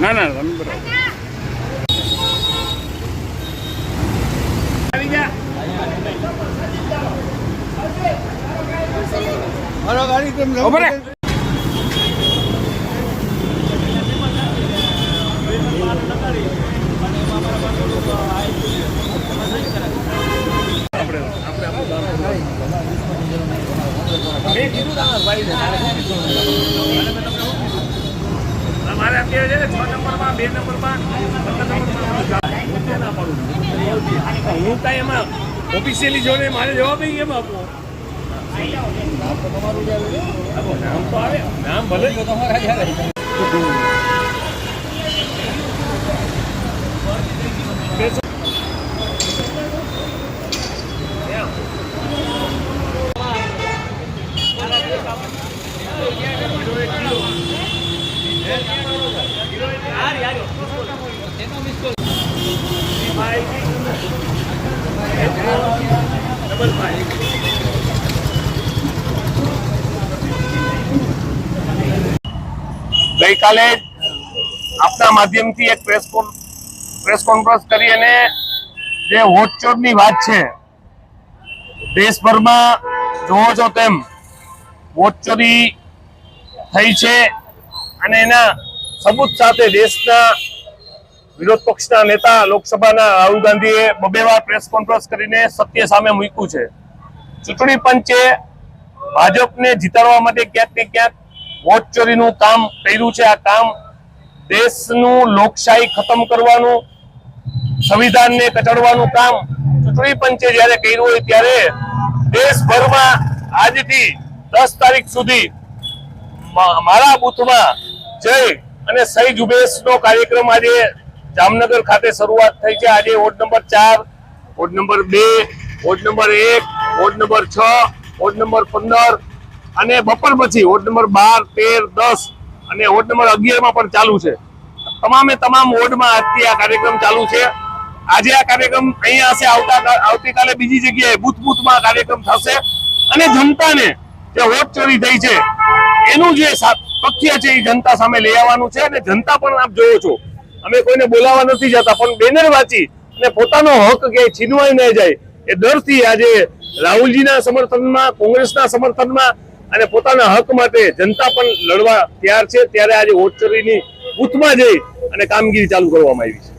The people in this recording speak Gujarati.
ના ના તમે બરાબર આવી જા. મેં કીધું તમારા ભાઈને. મારે અત્યારે છે ને છ નંબરમાં બે નંબરમાં પંદર નંબરમાં એમાં ઓફિશિયલી જોડે મારે જવાબ નહીં કેમ આપવો આપો, નામ તો આવે નામ ભલે ડબલ ફાઈવ ગઈકાલે આપના માધ્યમથી એક પ્રેસ પ્રેસ કોન્ફરન્સ કરી અને જે વોટચોરની વાત છે, દેશભરમાં જોવો છો તેમ વોટચોરી થઈ છે અને એના સબૂત સાથે દેશના વિરોધ પક્ષના નેતા લોકસભાના રાહુલ ગાંધીએ બબે વાર પ્રેસ કોન્ફરન્સ કરીને સત્ય સામે મૂક્યું છે. ચૂંટણી પંચે ભાજપને જીતાડવા માટે ક્યાંક ને ક્યાંક વોટ ચોરીનું કામ કર્યું છે. આ કામ દેશનું લોકશાહી ખતમ કરવાનું, સંવિધાનને કચડવાનું કામ ચૂંટણી પંચે જ્યારે કર્યું હોય ત્યારે દેશભરમાં આજથી દસ તારીખ સુધી મારા બૂથમાં જઈ અને સહી ઝુંબેશનો કાર્યક્રમ આજે જામનગર ખાતે શરૂઆત થઈ છે. આજે વોર્ડ નંબર ચાર, વોર્ડ નંબર બે, વોર્ડ નંબર એક, વોર્ડ નંબર છ, વોર્ડ નંબર પંદર અને બપોર પછી વોર્ડ નંબર બાર, તેર, દસ અને વોર્ડ નંબર અગિયારમાં પણ ચાલુ છે. તમામે તમામ વોર્ડમાં આજથી આ કાર્યક્રમ ચાલુ છે. આજે આ કાર્યક્રમ અહીંયા હશે, આવતા આવતીકાલે બીજી જગ્યાએ બૂથ બૂથમાં કાર્યક્રમ થશે. અને જનતાને જે વોટ ચોરી થઈ છે એનું જે તથ્ય છે એ જનતા સામે લઈ આવવાનું છે અને જનતા પણ આપ જોવો છો. અમે કોઈને બોલાવવા નથી જતા, પણ બેનર વાંચી અને પોતાનો હક કે છીનવાઈ ન જાય એ ડરથી આજે રાહુલજીના સમર્થનમાં, કોંગ્રેસના સમર્થનમાં અને પોતાના હક માટે જનતા પણ લડવા તૈયાર છે. ત્યારે આજે વોટ ચોરીની બૂથમાં જઈ અને કામગીરી ચાલુ કરવામાં આવી છે.